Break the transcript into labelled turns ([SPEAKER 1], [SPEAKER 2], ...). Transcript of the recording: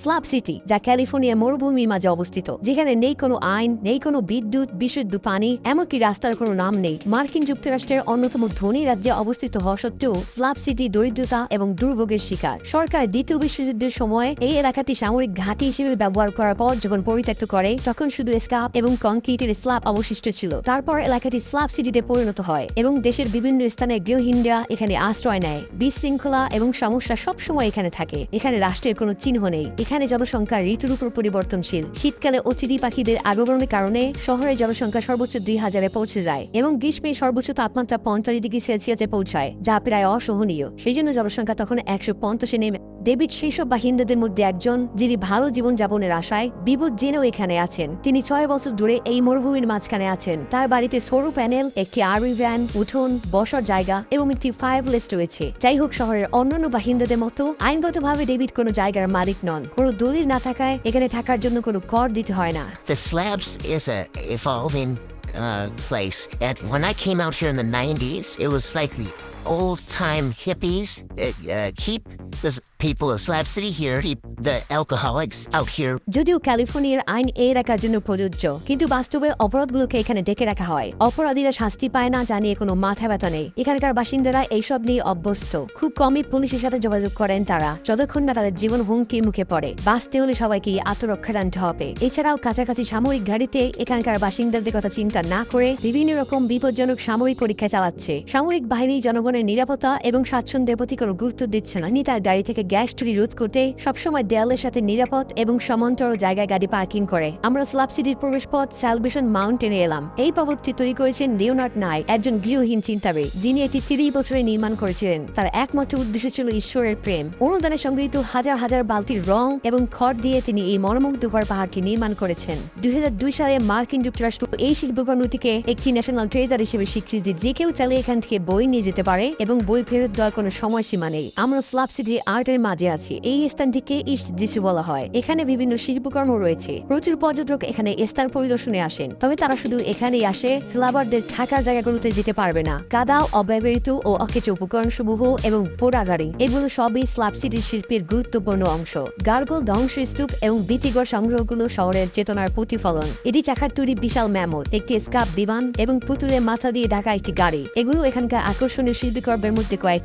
[SPEAKER 1] Slab city যা California মরুভূমির মাঝে অবস্থিত, যেখানে নেই কোনো আইন, নেই কোনো বিদ্যুৎ, বিশুদ্ধ পানি, এমনকি রাস্তার কোনো নাম নেই। মার্কিন যুক্তরাষ্ট্রের অন্যতম ধনী রাজ্যে অবস্থিত হওয়া সত্ত্বেও স্লাব সিটি দরিদ্রতা এবং দুর্ভোগের শিকার। সরকার দ্বিতীয় বিশ্বযুদ্ধের সময় এই এলাকাটি সামরিক ঘাঁটি হিসেবে ব্যবহার করার পর যখন পরিত্যক্ত করে, তখন শুধু স্কাপ এবং কংক্রিটের স্ল্যাব অবশিষ্ট ছিল। তারপর এলাকাটি স্ল্যাব সিটিতে পরিণত হয় এবং দেশের বিভিন্ন স্থানে গৃহহীনরা এখানে আশ্রয় নেয়। বিশৃঙ্খলা এবং সমস্যা সবসময় এখানে থাকে। এখানে রাষ্ট্রের কোনো চিহ্ন নেই। এখানে জনসংখ্যা ঋতুর উপর পরিবর্তনশীল। শীতকালে অতিথি পাখিদের আগমনের কারণে শহরে জনসংখ্যা সর্বোচ্চ দুই হাজারে পৌঁছে যায় এবং গ্রীষ্মে সর্বোচ্চ তাপমাত্রা পঞ্চাশ ডিগ্রি সেলসিয়াসে পৌঁছায়, যা প্রায় অসহনীয়। সেই জন্য জনসংখ্যা তখন একশো পঞ্চাশে নেমে ডেভিড সেইসব বাহিন্দাদের মধ্যে একজন যিনি ভালো জীবন যাপনের আশায় বিপদ জেনেও এখানে আছেন। তিনি ছয় বছর ধরে এই মরুভূমির মাঝখানে আছেন। তার বাড়িতে সরু প্যানেল একটি আরবি ভ্যান উঠোন বসার জায়গা এবং একটি ফায়ার লিস্ট রয়েছে। যাই হোক শহরের অন্যান্য বাহিন্দাদের মতো আইনগতভাবে ডেভিড কোনো জায়গার মালিক নন। কোনো দলিল না থাকায় এখানে থাকার জন্য কোনো কর দিতে হয় না।
[SPEAKER 2] Uh, place. And when I came out here in the '90s, it was like the old-time hippies that uh, keep people of Slab City here, the alcoholics out here.
[SPEAKER 1] যদিও ক্যালিফোর্নিয়ার আইন এই এলাকার জন্য প্রযোজ্য কিন্তু বাস্তবে অপরাধগুলোকে এখানে ডেকে রাখা হয়। অপরাধীরা শাস্তি পায় না জানিয়ে কোনো মাথা ব্যথা নেই। এখানকার বাসিন্দারা এইসব নিয়ে অভ্যস্ত। খুব কমই পুলিশের সাথে যোগাযোগ করেন তারা যতক্ষণ না তাদের জীবন হুমকির মুখে পড়ে। বাঁচতে হলে সবাইকে আত্মরক্ষা জানতে হবে। এছাড়াও কাছাকাছি সামরিক গাড়িতে এখানকার বাসিন্দাদের কথা চিন্তা না করে বিভিন্ন রকম বিপজ্জনক সামরিক পরীক্ষা চালাচ্ছে। সামরিক বাহিনী জনগণের নিরাপত্তা এবং স্বাচ্ছন্দ্যের প্রতি কোনো গুরুত্ব দিচ্ছে না। গাড়ি থেকে গ্যাস চুরি রোধ করতে সবসময় দেয়ালের সাথে নিরাপদ এবং সমান্তর জায়গায় গাড়ি পার্কিং করে। আমরা স্লাব সিটির প্রবেশ পথ স্যালভেশন মাউন্টেনে এলাম। এই পর্বতটি তৈরি করেছেন লিওনার্ড নাই একজন গৃহহীন চিন্তাবিদ, যিনি এটি তিরিশ বছরে নির্মাণ করেছিলেন। তার একমাত্র উদ্দেশ্য ছিল ঈশ্বরের প্রেম। অনুদানে সংগৃহীত হাজার হাজার বালতির রং এবং খড় দিয়ে তিনি এই মর্মমুগ্ধকর পাহাড়টি নির্মাণ করেছেন। দুই হাজার দুই সালে মার্কিন যুক্তরাষ্ট্র এই শিল্পকর্মটিকে একটি ন্যাশনাল ট্রেজার হিসেবে স্বীকৃতি যে কেউ চাইলে এখান থেকে বই নিয়ে যেতে পারে এবং বই ফেরত দেওয়ার কোনো সময়সীমা নেই। আমরা স্লাব সিটি আর্টের মাঝে আছি। এই স্থানটিকে ইস্ট যিশু বলা হয়। এখানে বিভিন্ন শিল্পকর্ম রয়েছে। প্রচুর পর্যটক এখানে স্থান পরিদর্শনে আসেন। তবে তারা শুধু এখানেই আসে স্লাবারদের থাকার জায়গাগুলোতে যেতে পারবে না। কাদা, অব্যবহৃত ও অকেচ উপকরণ সমূহ এবং পোড়াগাড়ি, এগুলো সবই স্লাব সিটির শিল্পের গুরুত্বপূর্ণ অংশ। গার্গল, ধ্বংসস্তূপ এবং বিতিগড় সংগ্রহগুলো শহরের চেতনার প্রতিফলন। এটি চাকার তৈরি বিশাল ম্যামথ, একটি স্কাপ বিমান এবং পুতুলের মাথা দিয়ে ঢাকা একটি গাড়ি। এগুলো এখানকার আকর্ষণীয় শিল্পীকর্মের মধ্যে কয়েক